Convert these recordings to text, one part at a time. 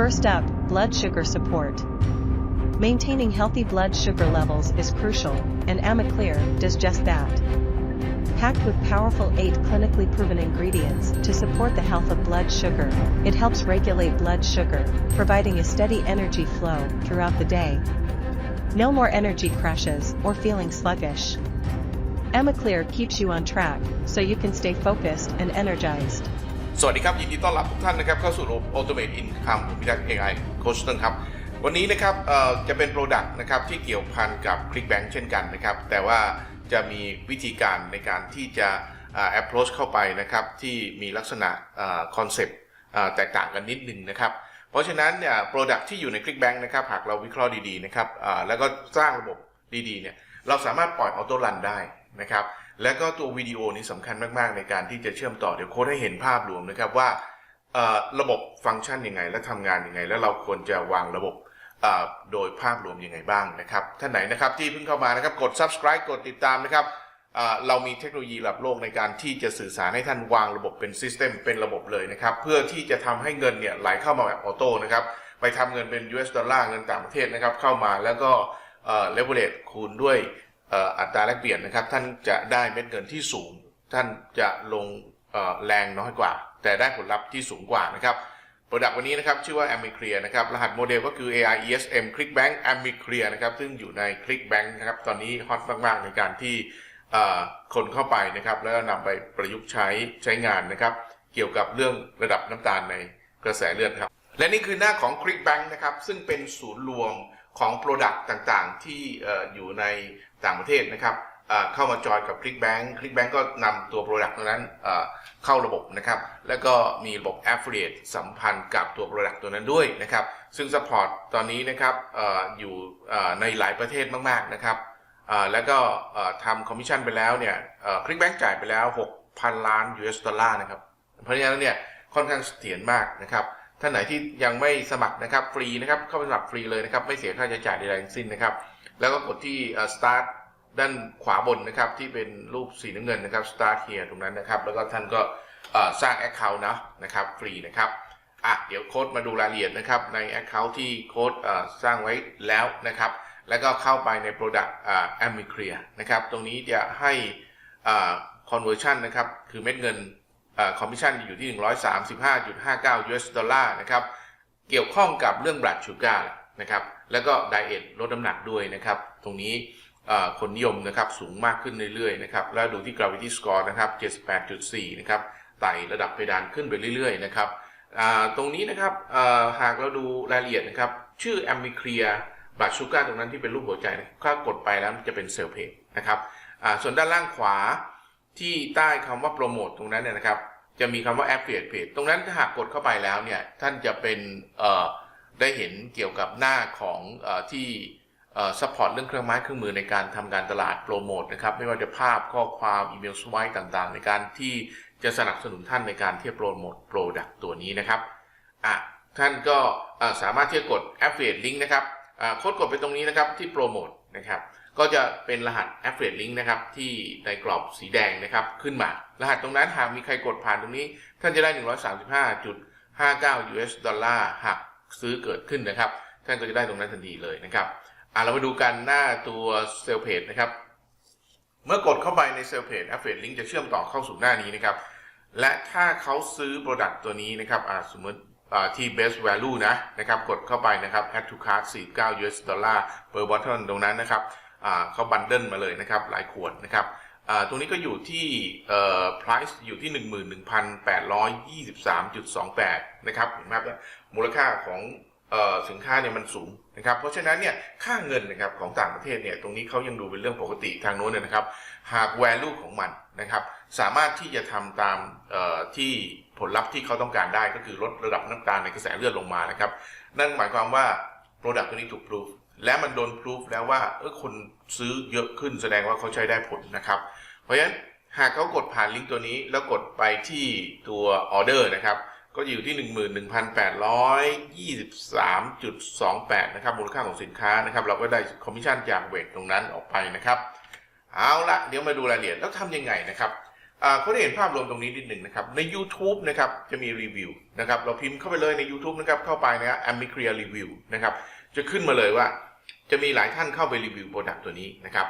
First up, blood sugar support. Maintaining healthy blood sugar levels is crucial, and Amiclear does just that. Packed with powerful 8 clinically proven ingredients to support the health of blood sugar, it helps regulate blood sugar, providing a steady energy flow throughout the day. No more energy crashes or feeling sluggish. Amiclear keeps you on track so you can stay focused and energized. สวัสดีครับ ยินดีต้อนรับทุกท่านนะครับเข้าสู่ Automate Income ผมพิทักษ์ AI โคชต้นครับ วันนี้นะครับจะเป็น Product นะครับที่เกี่ยวพันกับ ClickBank เช่นกันนะครับ แต่ว่าจะมีวิธีการในการที่จะเอ่อ approach เข้าไปนะครับ ที่มีลักษณะคอนเซปต์แตกต่างกันนิดนึงนะครับ เพราะฉะนั้นเนี่ย Product ที่อยู่ใน ClickBank นะครับหากเราวิเคราะห์ดีๆนะครับแล้วก็สร้างระบบดีๆเนี่ยเราสามารถปล่อย Auto Run ได้นะครับ แล้วก็ตัววิดีโอนี้สำคัญมากๆ ในการที่จะเชื่อมต่อเดี๋ยวโค้ดให้เห็นภาพรวมนะครับว่าระบบฟังก์ชันยังไง และทำงานยังไง แล้วเราควรจะวางระบบโดยภาพรวมยังไงบ้างนะครับท่านไหนนะครับที่เพิ่งเข้ามานะครับกด subscribe กดติดตามนะครับเรามีเทคโนโลยีระดับโลกในการที่จะสื่อสารให้ท่านวางระบบเป็น System เป็นระบบเลยนะครับ เพื่อที่จะทำให้เงินเนี่ยไหลเข้ามาแบบออโต้นะครับ ไปทำเงินเป็น US ดอลลาร์เงินต่างประเทศนะครับ เข้ามาแล้วก็เอ่อ leverage คูณด้วย อัตราแลกเปลี่ยนนะครับ ท่านจะได้เม็ดเงินที่สูง ท่านจะลงแรงน้อยกว่า แต่ได้ผลลัพธ์ที่สูงกว่านะครับโปรดักต์วันนี้นะครับชื่อว่า a m i c l e a r นะครับรหัสโมเดลก็คือ AIESM Clickbank a m i c l e a r นะครับซึ่งอยู่ใน Clickbank นะครับตอนนี้ฮอตมาก ๆ ในการที่คนเข้าไปนะครับแล้วนำไปประยุกต์ใช้ใช้งานนะครับ เกี่ยวกับเรื่องระดับน้ำตาลในกระแสเลือดครับ และนี่คือหน้าของ Clickbank นะครับซึ่งเป็นศูนย์รวม ของ Product ต่างๆ ที่อยู่ในต่างประเทศนะครับเข้ามาจอยกับ Clickbank Clickbank ก็นำตัว Product ตัวนั้นเข้าระบบนะครับ แล้วก็มีระบบ Affiliate สัมพันธ์กับตัว Product ตัวนั้นด้วยนะครับ ซึ่ง Support ตอนนี้นะครับออยู่ในหลายประเทศมากๆนะครับแล้วก็ทำคอมมิชชั่นไปแล้วเนี่ยเอ่อ Clickbank จ่ายไปแล้ว 6,000 ล้าน US ดอลลาร์นะครับ เพราะฉะนั้นเนี่ยค่อนข้างเสถียรมากนะครับ ท่านไหนที่ยังไม่สมัครนะครับฟรีนะครับเข้าไปสมัครฟรีเลยนะครับไม่เสียค่าใช้จ่ายใดๆทั้งสิ้นนะครับ แล้วก็กดที่ start ด้านขวาบนนะครับที่เป็นรูปสีน้ำเงินนะครับ start here ตรงนั้นนะครับ แล้วก็ท่านก็สร้าง account นะนะครับฟรีนะครับอะเดี๋ยวโค้ดมาดูรายละเอียดนะครับใน account ที่โค้ดสร้างไว้แล้วนะครับ แล้วก็เข้าไปใน product a m i c l e a นะครับ ตรงนี้จะให้ conversion นะครับ คือเม็ดเงิน คอมมิชชั่นอยู่ที่ 135.59 US ดอลลาร์นะครับ เกี่ยวข้องกับเรื่องบลัดชูการ์นะครับ แล้วก็ไดเอทลดน้ำหนักด้วยนะครับ ตรงนี้คนนิยมนะครับสูงมากขึ้นเรื่อยๆนะครับ แล้วดูที่ gravity score นะครับ 78.4 นะครับ ไต่ระดับเพดานขึ้นไปเรื่อยๆนะครับ ตรงนี้นะครับหากเราดูรายละเอียดนะครับ ชื่อ a m i c l e a r บลัดชูการ์ตรงนั้นที่เป็นรูปหัวใจนะถ้ากดไปแล้วจะเป็นเซลล์เพจนะครับส่วนด้านล่างขวาที่ใต้คำว่าโปรโมทตรงนั้นเนี่ยนะครับ จะมีคำว่า Affiliate Page ตรงนั้นถ้าหากกดเข้าไปแล้วเนี่ยท่านจะเป็นได้เห็นเกี่ยวกับหน้าของอที่เอ่อซัพพอร์ตเรื่องเครื่องไม้เครื่องมือในการทำการตลาดโปรโมทนะครับไม่ว่าจะภาพข้อความอีเมลสไวต์ต่างๆ ในการที่จะสนับสนุนท่านในการที่จะโปรโมทโปรดักต์ตัวนี้นะครับอะท่านก็สามารถที่จะกด Affiliate Link นะครับโค้ดกดไปตรงนี้นะครับที่โปรโมทนะครับ ก็จะเป็นรหัส Affiliate Link นะครับที่ในกรอบสีแดงนะครับขึ้นมา รหัสตรงนั้นหากมีใครกดผ่านตรงนี้ ท่านจะได้ 135.59 US ดอลลาร์หากซื้อเกิดขึ้นนะครับ ท่านก็จะได้ตรงนั้นทันทีเลยนะครับอะเรามาดูกันหน้าตัวเซลเพจนะครับเมื่อกดเข้าไปในเซลเพจ Affiliate Link จะเชื่อมต่อเข้าสู่หน้านี้นะครับและถ้าเขาซื้อ Product ตัวนี้นะครับอ่าสมมติที่ best value นะนะครับ กดเข้าไปนะครับ add to cart 49 US ดอลลาร์ per bottle ตรงนั้นนะครับ เขาบันเดิลมาเลยนะครับหลายขวดนะครับตรงนี้ก็อยู่ที่เอ่อ price อยู่ที่ 11,823.28 นะครับเห็นไหมครับมูลค่าของอสินค้าเนี่ยมันสูงนะครับ เพราะฉะนั้นเนี่ยค่าเงินนะครับของต่างประเทศเนี่ยตรงนี้เขายังดูเป็นเรื่องปกติทางโน้นเนยนะครับ หาก value ของมันนะครับสามารถที่จะทำตามที่ผลลัพธ์ที่เขาต้องการได้ก็คือลดระดับน้ำตาลในกระแสเลือดลงมานะครับ นั่นหมายความว่า Product ตัวนี้ถูก proof และมันโดน proof แล้วว่าเออคนซื้อเยอะขึ้นแสดงว่าเขาใช้ได้ผลนะครับ เพราะฉะนั้นหากเขากดผ่านลิงก์ตัวนี้แล้วกดไปที่ตัวออเดอร์นะครับ ก็อยู่ที่ 11,823.28 นะครับ มูลค่าของสินค้านะครับ เราก็ได้คอมมิชชั่นจากเวทตรงนั้นออกไปนะครับ เอาละเดี๋ยวมาดูรายละเอียดแล้วทำยังไงนะครับอ่าเขาได้เห็นภาพรวมตรงนี้นิดหนึ่งนะครับ ใน YouTube นะครับจะมีรีวิวนะครับ เราพิมพ์เข้าไปเลยใน YouTube นะครับ เข้าไปนะฮะ a m i c l e a Review นะครับ จะขึ้นมาเลยว่า จะมีหลายท่านเข้าไปรีวิวโปรดักต์ตัวนี้นะครับ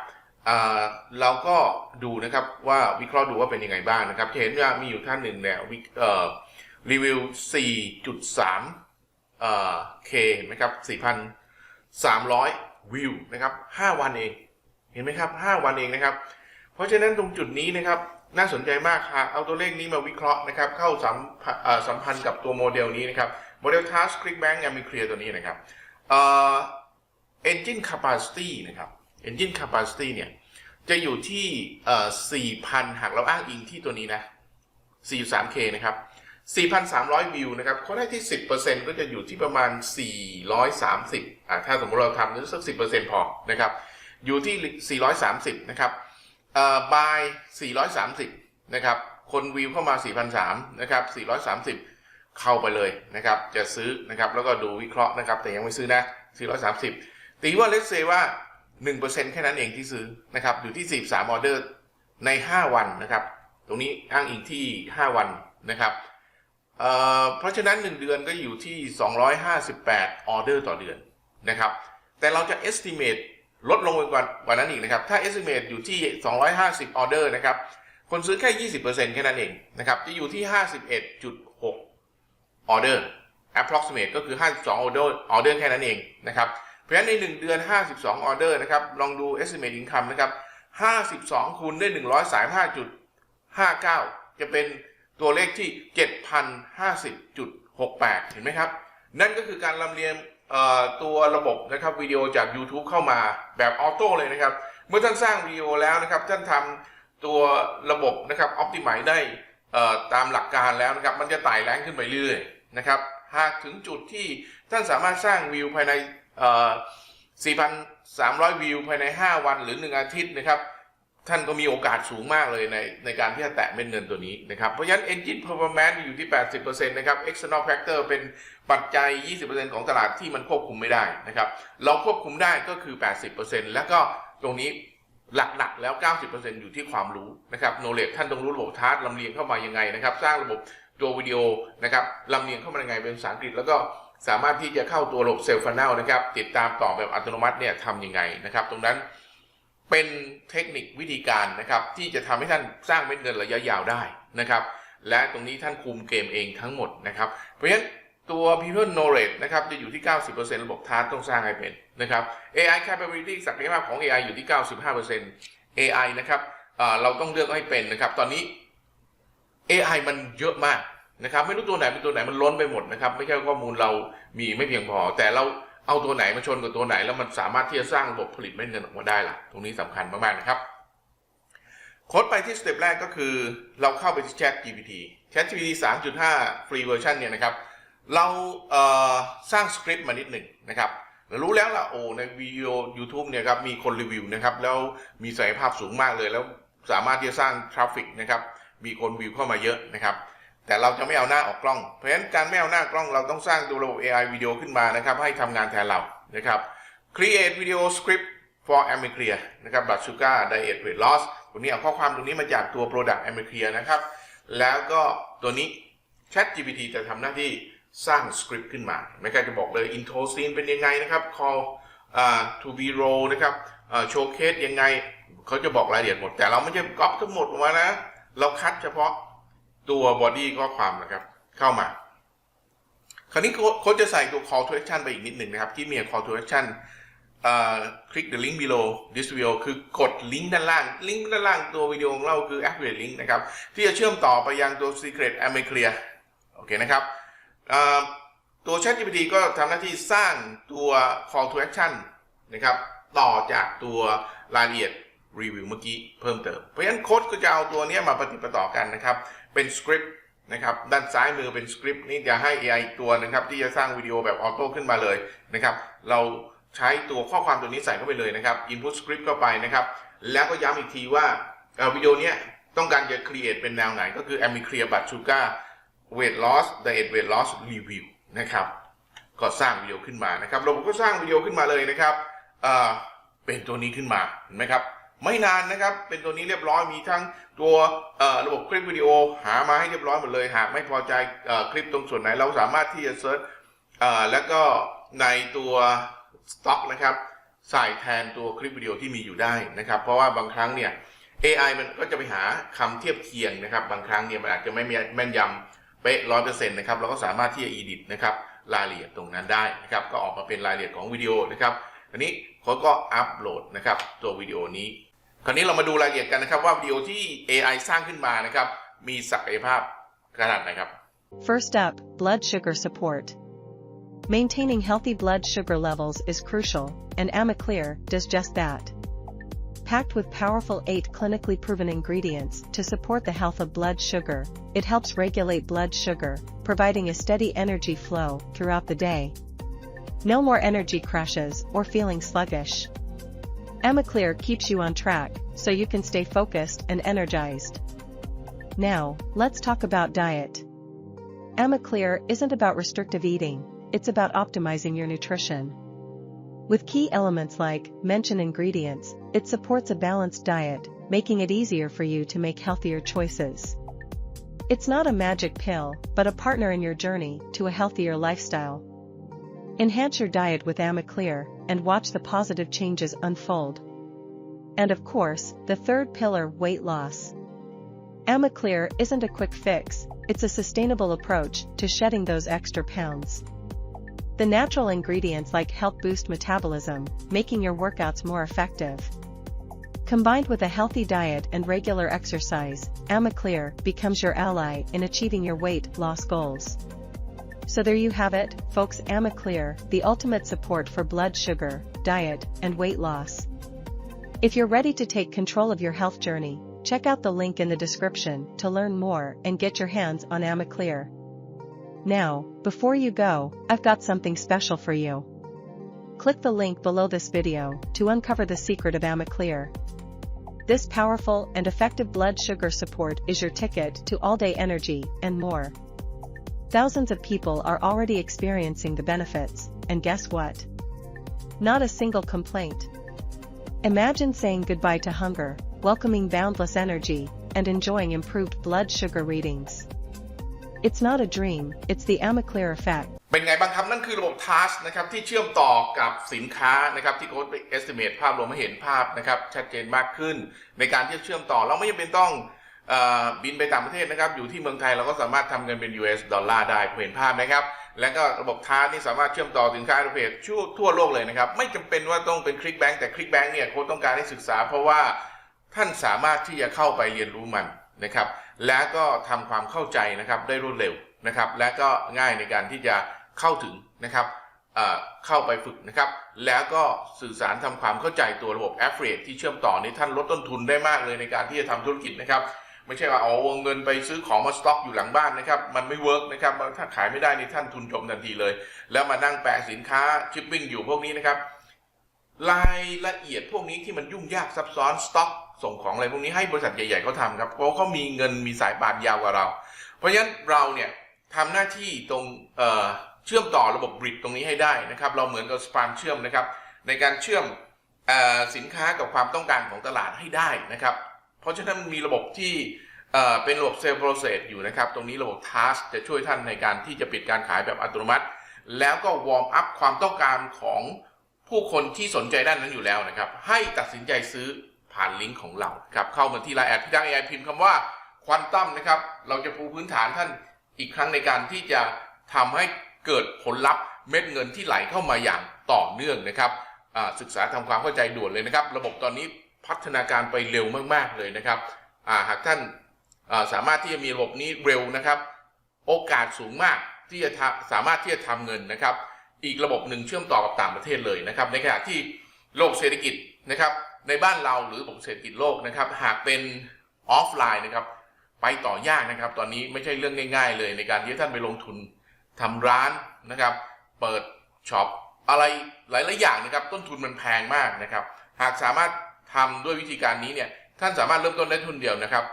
เราก็ดูนะครับว่าวิเคราะห์ดูว่าเป็นยังไงบ้างนะครับจะเห็นว่ามีอยู่ท่านหนึ่งเนี่ยรีวิว 4.3k เห็นไหมครับ 4,300 วิวนะครับ 5 วันเอง เห็นไหมครับ 5 วันเองนะครับ เพราะฉะนั้นตรงจุดนี้นะครับ น่าสนใจมากค่ะเอาตัวเลขนี้มาวิเคราะห์นะครับ เข้าสัมพันธ์เอ่อสัมพันธ์กับตัวโมเดลนี้นะครับ โมเดล Task ClickBank ยังมีเคลียร์ตัวนี้นะครับ engine capacity นะครับ engine capacity เนี่ยจะอยู่ที่ 4,000 หากเราอ้างอิงที่ตัวนี้นะ 43K นะครับ 4,300 วิวนะครับเขาได้ที่ 10%ก็จะอยู่ที่ประมาณ 430อ่าถ้าสมมติเราทำสัก 10%พอนะครับ อยู่ที่ 430 นะครับเอ่อ by 430 นะครับ คนวิวเข้ามา 4,300 นะครับ 430 เข้าไปเลยนะครับ จะซื้อนะครับ แล้วก็ดูวิเคราะห์นะครับ แต่ยังไม่ซื้อนะ 430 ตีว่าเล s เซว่า1%แค่นั้นเองที่ซื้อนะครับอยู่ที่ 43ออเดอร์ใน 5 วันนะครับ ตรงนี้อ้างอิงที่ 5 วันนะครับเเพราะฉะนั้น 1 เดือนก็อยู่ที่ 258ออเดอร์ต่อเดือนนะครับ แต่เราจะ estimate ลดลงไปกว่ากว่านั้นอีกนะครับ ถ้า estimate อยู่ที่ 250ออเดอร์นะครับ คนซื้อแค่ 20%แค่นั้นเองนะครับ จะอยู่ที่ 51.6ออเดอร์ approximate ก็คือ 52ออเดอร์ออเดอร์แค่นั้นเองนะครับ ราะฉะนั้นใน 1 เดือน 52 ออเดอร์นะครับ ลองดู estimate income นะครับ 52 คูณด้วย 135.59 จะเป็นตัวเลขที่ 7,050.68 เห็นไหมครับ นั่นก็คือการลำเลียงตัวระบบนะครับวิดีโอจาก YouTube เข้ามาแบบออโต้เลยนะครับ เมื่อท่านสร้างวิดีโอแล้วนะครับท่านทำตัวระบบนะครับ Optimize ได้ตามหลักการแล้วนะครับ มันจะไต่แรงขึ้นไปเรื่อยนะครับ หากถึงจุดที่ท่านสามารถสร้างวิวภายใน 4,300 วิวภายใน 5 วันหรือ 1 อาทิตย์นะครับ ท่านก็มีโอกาสสูงมากเลยในในการที่จะแตะเม็ดเงินตัวนี้นะครับ เพราะฉะนั้น Engine Performance อยู่ที่ 80%นะครับ External Factor เป็นปัจจัย 20%ของตลาดที่มันควบคุมไม่ได้นะครับ เราควบคุมได้ก็คือ 80%แล้วก็ตรงนี้หลักๆแล้ว 90%อยู่ที่ความรู้นะครับ knowledge ท่านต้องรู้ระบบทาร์ตลำเลียงเข้ามายังไงนะครับ สร้างระบบตัววิดีโอนะครับลำเลียงเข้ามายังไงเป็นภาษาอังกฤษแล้วก็ สามารถที่จะเข้าตัวระบบเซลล์ฟันแนลนะครับ ติดตามต่อแบบอัตโนมัติเนี่ยทำยังไงนะครับ ตรงนั้นเป็นเทคนิควิธีการนะครับที่จะทำให้ท่านสร้างเม็ดเงินระยะยาวได้นะครับ และตรงนี้ท่านคุมเกมเองทั้งหมดนะครับ เพราะฉะนั้นตัว people knowledge นะครับจะอยู่ที่ 90%ระบบทาร์ต้องสร้างให้เป็นนะครับ AI capability ศักยภาพของ AI อยู่ที่ 95% AI นะครับเอ่อเราต้องเลือกให้เป็นนะครับ ตอนนี้ AI มันเยอะมาก นะครับไม่รู้ตัวไหนเป็นตัวไหนมันล้นไปหมดนะครับไม่ใช่ข้อมูลเรามีไม่เพียงพอ แต่เราเอาตัวไหนมาชนกับตัวไหน แล้วมันสามารถที่จะสร้างระบบผลิตเม็ดเงินออกมาได้ล่ะ ตรงนี้สำคัญมากๆนะครับโค้ดไปที่สเต็ปแรกก็คือ เราเข้าไปที่ Chat GPT Chat GPT 3.5 ฟรีเวอร์ชันเนี่ยนะครับ เราเสร้างสคริปต์มานิดหนึ่งนะครับร,รู้แล้วล่ะโอ้ในวิดีโอ YouTube เนี่ยครับมีคนรีวิวนะครับแล้วมีศักยภาพสูงมากเลย แล้วสามารถที่จะสร้างทราฟฟิกนะครับมีคนวิวเข้ามาเยอะนะครับ แต่เราจะไม่เอาหน้าออกกล้อง เพราะฉะนั้นการไม่เอาหน้ากล้องเราต้องสร้างตัวระบบ AI วิดีโอขึ้นมานะครับให้ทำงานแทนเรานะครับ create video script for a m i c l e a นะครับ blood sugar diet weight loss ตัวนี้เอาข้อความตรงนี้มาจากตัว product a m i c l e a นะครับ แล้วก็ตัวนี้ Chat GPT จะทำหน้าที่สร้างสคริปต์ขึ้นมาไม่ใช่จะบอกเลย intro scene เป็นยังไงนะครับ call อ่า to be roll นะครับ showcase ยังไง เขาจะบอกรายละเอียดหมด แต่เราไม่ใช่ก๊อปทั้งหมดออกมานะ เราคัดเฉพาะ ตัวบอดี้ข้อความนะครับ เข้ามา คราวนี้โค้ชจะใส่ตัว call to action ไปอีกนิดหนึ่งนะครับ ที่มี call to action อ่า click the link below this video คือกดลิงก์ด้านล่าง ลิงก์ด้านล่างตัววิดีโอของเราคือ affiliate link นะครับ ที่จะเชื่อมต่อไปยังตัว secret a m e c l e a r โอเคนะครับตัว ChatGPT ก็ทำหน้าที่สร้างตัว call to action นะครับ ต่อจากตัวรายละเอียดรีวิวเมื่อกี้เพิ่มเติม เพราะฉะนั้นโค้ดก็จะเอาตัวนี้มาปฏิประต่อกันนะครับ เป็นสคริปต์นะครับด้านซ้ายมือเป็นสคริปต์นี่จะให้ AI อีกตัวนะครับที่จะสร้างวิดีโอแบบออโต้ขึ้นมาเลยนะครับเราใช้ตัวข้อความตัวนี้ใส่เข้าไปเลยนะครับ input script เข้าไปนะครับ แล้วก็ย้ำอีกทีว่าวิดีโอนี้ต้องการจะ create เป็นแนวไหน ก็คือ a m i c l e a r b u t sugar weight loss diet weight loss review นะครับก็สร้างวิดีโอขึ้นมานะครับระบบก็สร้างวิดีโอขึ้นมาเลยนะครับเป็นตัวนี้ขึ้นมาเห็นไหมครับ ไม่นานนะครับ เป็นตัวนี้เรียบร้อยมีทั้งตัวระบบคลิปวิดีโอหามาให้เรียบร้อยหมดเลย หากไม่พอใจอคลิปตรงส่วนไหน เราสามารถที่จะเซิร์ชแล้วก็ในตัวสต็อกนะครับใส่แทนตัวคลิปวิดีโอที่มีอยู่ได้นะครับ เพราะว่าบางครั้งเนี่ย AI มันก็จะไปหาคำเทียบเคียงนะครับ บางครั้งเนี่ยมันอาจจะไม่แม่นยำเป๊ะร้อยเปอร์เซ็นต์นะครับเราก็สามารถที่จะ edit นะครับรายละเอียดตรงนั้นได้นะครับ ก็ออกมาเป็นรายละเอียดของวิดีโอนะครับอันนี้เขาก็อัปโหลดนะครับตัววิดีโอนี้ คราวนี้เรามาดูรายละเอียดกันนะครับว่าวิดีโอที่ AI สร้างขึ้นมานะครับ มีศักยภาพขนาดไหนครับ First up, blood sugar support. Maintaining healthy blood sugar levels is crucial, and Amaclear does just that. Packed with powerful 8 clinically proven ingredients to support the health of blood sugar, it helps regulate blood sugar, providing a steady energy flow throughout the day. No more energy crashes or feeling sluggish. Amaclear keeps you on track, so you can stay focused and energized. Now, let's talk about diet. Amaclear isn't about restrictive eating, it's about optimizing your nutrition. With key elements like mention ingredients, it supports a balanced diet, making it easier for you to make healthier choices. It's not a magic pill, but a partner in your journey to a healthier lifestyle. Enhance your diet with Amaclear and watch the positive changes unfold. And of course, the third pillar weight loss. Amaclear isn't a quick fix, it's a sustainable approach to shedding those extra pounds. The natural ingredients like help boost metabolism, making your workouts more effective. Combined with a healthy diet and regular exercise, Amaclear becomes your ally in achieving your weight loss goals. So there you have it, folks Amaclear, the ultimate support for blood sugar, diet, and weight loss. If you're ready to take control of your health journey, check out the link in the description to learn more and get your hands on Amaclear. Now, before you go, I've got something special for you. Click the link below this video to uncover the secret of Amaclear. This powerful and effective blood sugar support is your ticket to all-day energy and more. Thousands of people are already experiencing the benefits, and guess what? Not a single complaint. Imagine saying goodbye to hunger, welcoming boundless energy, and enjoying improved blood sugar readings. It's not a dream, it's the Amaclear effect. เป็นไงบ้างครับ นั่นคือระบบ TASK นะครับที่เชื่อมต่อกับสินค้านะครับที่โค้ดไป estimate ภาพรวมให้เห็นภาพนะครับชัดเจนมากขึ้น ในการที่จะเชื่อมต่อเราไม่จำเป็นต้องเออ บินไปต่างประเทศนะครับ อยู่ที่เมืองไทยเราก็สามารถทำเงินเป็น US ดอลลาร์ได้เห็นภาพนะครับ และก็ระบบ TASK นี่สามารถเชื่อมต่อสินค้าประเภททั่วทั่วโลกเลยนะครับ ไม่จำเป็นว่าต้องเป็นคลิกแบงก์แต่คลิกแบงก์เนี่ยโค้ดต้องการให้ศึกษา เพราะว่าท่านสามารถที่จะเข้าไปเรียนรู้มันนะครับ และก็ทำความเข้าใจนะครับได้รวดเร็วนะครับ และก็ง่ายในการที่จะเข้าถึงนะครับเข้าไปฝึกนะครับ แล้วก็สื่อสารทำความเข้าใจตัวระบบ Affiliate ที่เชื่อมต่อนี้ท่านลดต้นทุนได้มากเลยในการที่จะทำธุรกิจนะครับ ไม่ใช่ว่าเอาเงินไปซื้อของมาสต็อกอยู่หลังบ้านนะครับ มันไม่เวิร์กนะครับ ถ้าขายไม่ได้นี่ท่านทุนจมทันทีเลย แล้วมานั่งแปะสินค้าชิปปิ้งอยู่พวกนี้นะครับ รายละเอียดพวกนี้ที่มันยุ่งยากซับซ้อนสต็อกส่งของอะไรพวกนี้ให้บริษัทใหญ่ๆเขาทำครับ เพราะเขามีเงินมีสายป่านยาวกว่าเรา เพราะฉะนั้นเราเนี่ยทำหน้าที่ตรงเเชื่อมต่อระบบบริดตรงนี้ให้ได้นะครับ เราเหมือนกับสปานเชื่อมนะครับ ในการเชื่อมสินค้ากับความต้องการของตลาดให้ได้นะครับ เพราะฉะนั้นมีระบบที่เป็นระบบเซลล์โปรเซสอยู่นะครับ ตรงนี้ระบบ Task จะช่วยท่านในการที่จะปิดการขายแบบอัตโนมัติ แล้วก็วอร์มอัพความต้องการของผู้คนที่สนใจด้านนั้นอยู่แล้วนะครับ ให้ตัดสินใจซื้อผ่านลิงก์ของเราครับเข้ามาที่ไลน์แอดพี่ดังเอไอพิมพ์คำว่าควอนตัมนะครับ เราจะปูพื้นฐานท่านอีกครั้งในการที่จะทำให้เกิดผลลัพธ์เม็ดเงินที่ไหลเข้ามาอย่างต่อเนื่องนะครับศึกษาทำความเข้าใจด่วนเลยนะครับ ระบบตอนนี้ พัฒนาการไปเร็วมาก ๆ เลยนะครับาหากท่านาสามารถที่จะมีระบบนี้เร็วนะครับ โอกาสสูงมากที่จะสามารถที่จะทำเงินนะครับ อีกระบบหนึ่งเชื่อมต่อกับต่างประเทศเลยนะครับ ในขณะที่โลกเศรษฐกิจนะครับ ในบ้านเราหรือระบบเศรษฐกิจโลกนะครับ หากเป็นออฟไลน์นะครับ ไปต่อยากนะครับ ตอนนี้ไม่ใช่เรื่องง่าย ๆ เลยในการที่ท่านไปลงทุนทำร้านนะครับ เปิดช็อปอะไรหลายๆอย่างนะครับ ต้นทุนมันแพงมากนะครับ หากสามารถ ทำด้วยวิธีการนี้เนี่ยท่านสามารถเริ่มต้นได้ทุนเดียวนะครับ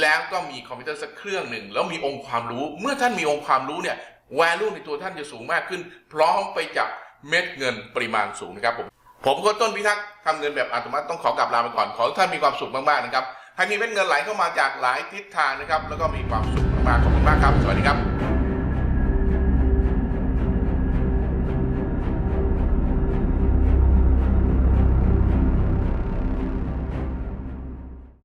แล้วก็มีคอมพิวเตอร์สักเครื่องหนึ่งแล้วมีองค์ความรู้ เมื่อท่านมีองค์ความรู้เนี่ย value ในตัวท่านจะสูงมากขึ้น พร้อมไปจับเม็ดเงินปริมาณสูงนะครับผมผมโค้ชต้นพิทักษ์ทำเงินแบบอัตโนมัติต้องขอกลับลาไปก่อน ขอท่านมีความสุขมากๆนะครับให้มีเม็ดเงินไหลเข้ามาจากหลายทิศทางนะครับ แล้วก็มีความสุขมากๆขอบคุณมากครับ สวัสดีครับ